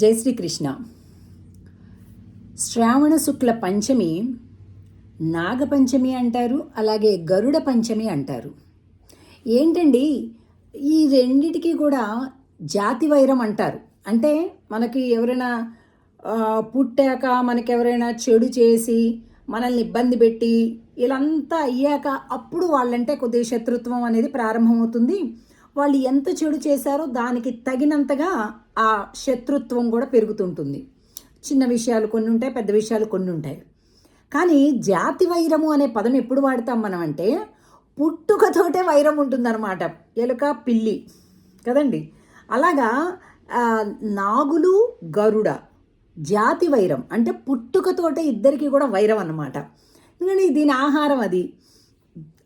జై శ్రీకృష్ణ. శ్రావణ శుక్ల పంచమి నాగపంచమి అంటారు అలాగే గరుడ పంచమి అంటారు. ఏంటండి? ఈ రెండిటికి కూడా జాతి వైరం అంటారు. అంటే మనకి ఎవరైనా పుట్టాక మనకి ఎవరైనా చెడు చేసి మనల్ని ఇబ్బంది పెట్టి ఇలాంతా అయ్యాక అప్పుడు వాళ్ళంటే కొద్దిగా శత్రుత్వం అనేది ప్రారంభమవుతుంది. వాళ్ళు ఎంత చెడు చేశారో దానికి తగినంతగా ఆ శత్రుత్వం కూడా పెరుగుతుంటుంది. చిన్న విషయాలు కొన్ని ఉంటాయి పెద్ద విషయాలు కొన్ని ఉంటాయి. కానీ జాతి వైరము అనే పదం ఎప్పుడు వాడతాం మనం అంటే పుట్టుకతోటే వైరం ఉంటుందన్నమాట. ఎలుక పిల్లి కదండి? అలాగా నాగులు గరుడ జాతి వైరం అంటే పుట్టుకతోటే ఇద్దరికి కూడా వైరం అన్నమాట. ఎందుకంటే దీని ఆహారం అది.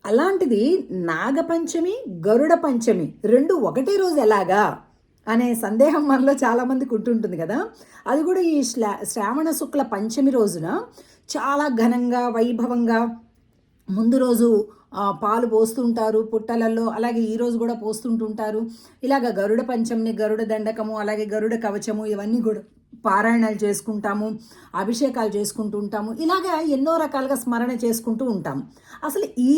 అలాంటిది నాగపంచమి గరుడ పంచమి రెండు ఒకటే రోజు ఎలాగా? అనే సందేహం మనలో చాలామందికి ఉంటుంటుంది కదా. అది కూడా ఈ శ్లా శ్రావణ శుక్ల పంచమి రోజున చాలా ఘనంగా వైభవంగా ముందు రోజు పాలు పోస్తుంటారు పుట్టలలో అలాగే ఈరోజు కూడా పోస్తుంటుంటారు. ఇలాగ గరుడ పంచమిని గరుడ దండకము అలాగే గరుడ కవచము ఇవన్నీ కూడా పారాయణాలు చేసుకుంటాము అభిషేకాలు చేసుకుంటూ ఉంటాము ఇలాగా ఎన్నో రకాలుగా స్మరణ చేసుకుంటూ ఉంటాం అసలు ఈ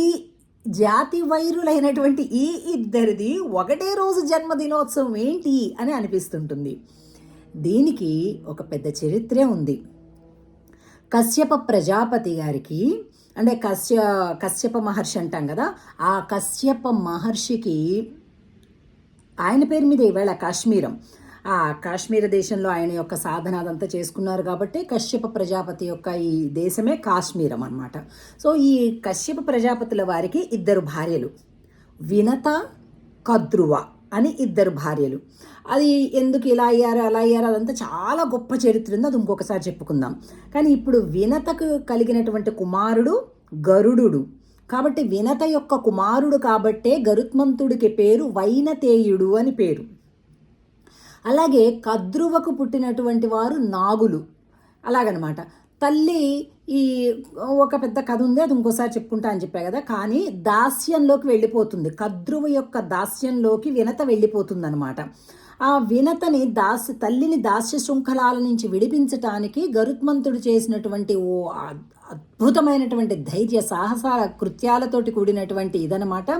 జాతి వైరులైనటువంటి ఈ ఇద్దరిది ఒకటే రోజు జన్మదినోత్సవం ఏంటి అని అనిపిస్తుంటుంది. దీనికి ఒక పెద్ద చరిత్రే ఉంది. కశ్యప ప్రజాపతి గారికి అంటే కశ్య కశ్యప మహర్షి అంటాం కదా ఆ కశ్యప మహర్షికి ఆయన పేరు మీద ఈవేళ కాశ్మీరం. కాశ్మీర దేశంలో ఆయన యొక్క సాధన అదంతా చేసుకున్నారు కాబట్టి కశ్యప ప్రజాపతి యొక్క ఈ దేశమే కాశ్మీరం అన్నమాట. సో ఈ కశ్యప ప్రజాపతుల వారికి ఇద్దరు భార్యలు. వినత కద్రువ అని ఇద్దరు భార్యలు. అది ఎందుకు ఇలా అయ్యారు అలా అయ్యారు అదంతా చాలా గొప్ప చరిత్ర ఉంది. అది ఇంకొకసారి చెప్పుకుందాం. కానీ ఇప్పుడు వినతకు కలిగినటువంటి కుమారుడు గరుడు కాబట్టి వినత యొక్క కుమారుడు కాబట్టే గరుత్మంతుడికి పేరు వైనతేయుడు అని పేరు. అలాగే కద్రువకు పుట్టినటువంటి వారు నాగులు. అలాగనమాట. తల్లి ఈ ఒక పెద్ద కథ ఉంది అది ఇంకోసారి చెప్పుకుంటా అని చెప్పా కదా. కానీ దాస్యంలోకి వెళ్ళిపోతుంది. కద్రువ యొక్క దాస్యంలోకి వినత వెళ్ళిపోతుంది అనమాట ఆ వినతని దాస్య తల్లిని దాస్య శృంఖలాల నుంచి విడిపించటానికి గరుత్మంతుడు చేసినటువంటి ఓ అద్భుతమైనటువంటి ధైర్య సాహసాల కృత్యాలతోటి కూడినటువంటి ఇదనమాట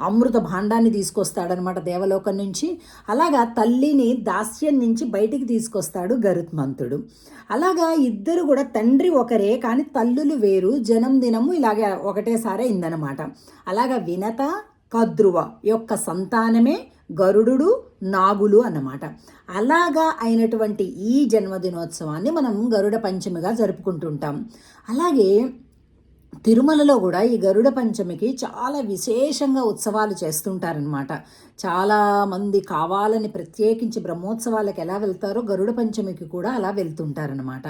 అమృత భాండాన్ని తీసుకొస్తాడనమాట దేవలోకం నుంచి. అలాగా తల్లిని దాస్యం నుంచి బయటికి తీసుకొస్తాడు గరుత్మంతుడు. అలాగా ఇద్దరు కూడా తండ్రి ఒకరే కానీ తల్లులు వేరు. జనం దినము ఒకటేసారే ఒకటేసారి అయిందనమాట అలాగా వినత కద్రువ యొక్క సంతానమే గరుడు నాగులు అన్నమాట. అలాగా అయినటువంటి ఈ జన్మదినోత్సవాన్ని మనం గరుడ పంచమిగా జరుపుకుంటుంటాం. అలాగే తిరుమలలో కూడా ఈ గరుడ పంచమికి చాలా విశేషంగా ఉత్సవాలు చేస్తుంటారనమాట చాలా మంది కావాలని ప్రత్యేకించి బ్రహ్మోత్సవాలకు ఎలా వెళ్తారో గరుడ పంచమికి కూడా అలా వెళ్తుంటారనమాట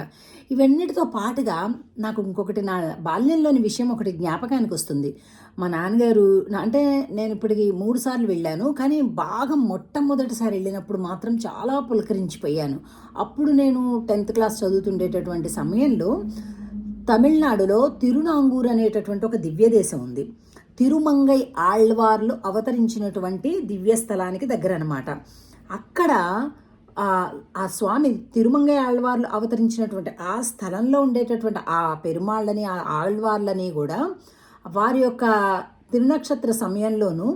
ఇవన్నిటితో పాటుగా నాకు ఇంకొకటి నా బాల్యంలోని విషయం ఒకటి జ్ఞాపకానికి వస్తుంది. మా నాన్నగారు అంటే నేను ఇప్పటికి మూడు సార్లు వెళ్ళాను కానీ బాగా మొట్టమొదటిసారి వెళ్ళినప్పుడు మాత్రం చాలా పులకరించిపోయాను. అప్పుడు నేను టెన్త్ క్లాస్ చదువుతుండేటటువంటి సమయంలో తమిళనాడులో తిరునాంగూర్ అనేటటువంటి ఒక దివ్య దేశం ఉంది. తిరుమంగై ఆళ్వార్లు అవతరించినటువంటి దివ్య స్థలానికి దగ్గర అనమాట అక్కడ ఆ ఆ స్వామి తిరుమంగై ఆళ్వార్లు అవతరించినటువంటి ఆ స్థలంలో ఉండేటటువంటి ఆ పెరుమాళ్ళని ఆ ఆళ్వార్లని కూడా వారి యొక్క తిరునక్షత్ర సమయంలోనూ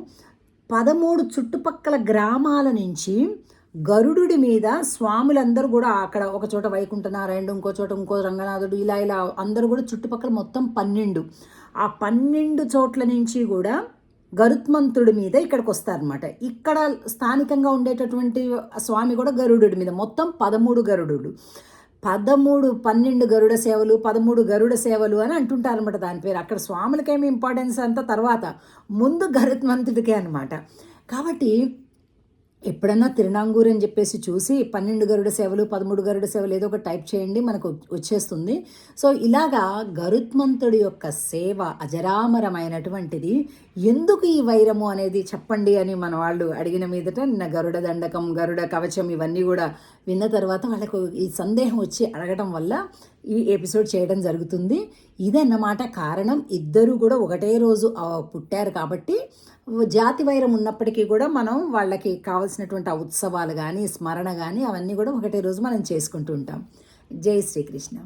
పదమూడు చుట్టుపక్కల గ్రామాల నుంచి గరుడు మీద స్వాములందరూ కూడా అక్కడ ఒక చోట వైకుంఠనారాయణుడు ఇంకో చోట ఇంకో రంగనాథుడు ఇలా ఇలా అందరూ కూడా చుట్టుపక్కల మొత్తం పన్నెండు. ఆ పన్నెండు చోట్ల నుంచి కూడా గరుత్మంతుడి మీద ఇక్కడికి వస్తారనమాట ఇక్కడ స్థానికంగా ఉండేటటువంటి స్వామి కూడా గరుడు మీద మొత్తం పదమూడు గరుడు పదమూడు పన్నెండు గరుడ సేవలు పదమూడు గరుడ సేవలు అని అంటుంటారు అనమాట దాని పేరు. అక్కడ స్వాములకేమి ఇంపార్టెన్స్ అంతా తర్వాత ముందు గరుత్మంతుడికే అనమాట కాబట్టి ఎప్పుడన్నా తిరునాంగూరు అని చెప్పేసి చూసి పన్నెండు గరుడ సేవలు పదమూడు గరుడ సేవలు ఏదో ఒక టైప్ చేయండి మనకు వచ్చేస్తుంది. సో ఇలాగా గరుత్మంతుడి యొక్క సేవ అజరామరమైనటువంటిది. ఎందుకు ఈ వైరము అనేది చెప్పండి అని మన వాళ్ళు అడిగిన మీదట నిన్న గరుడ దండకం గరుడ కవచం ఇవన్నీ కూడా విన్న తర్వాత వాళ్ళకు ఈ సందేహం వచ్చి అడగడం వల్ల ఈ ఎపిసోడ్ చేయడం జరుగుతుంది. ఇదన్నమాట కారణం. ఇద్దరు కూడా ఒకటే రోజు పుట్టారు కాబట్టి జాతి వైరం ఉన్నప్పటికీ కూడా మనం వాళ్ళకి కావాల్సినటువంటి ఉత్సవాలు కానీ స్మరణ కానీ అవన్నీ కూడా ఒకటే రోజు మనం చేసుకుంటూ ఉంటాం. జై శ్రీకృష్ణ.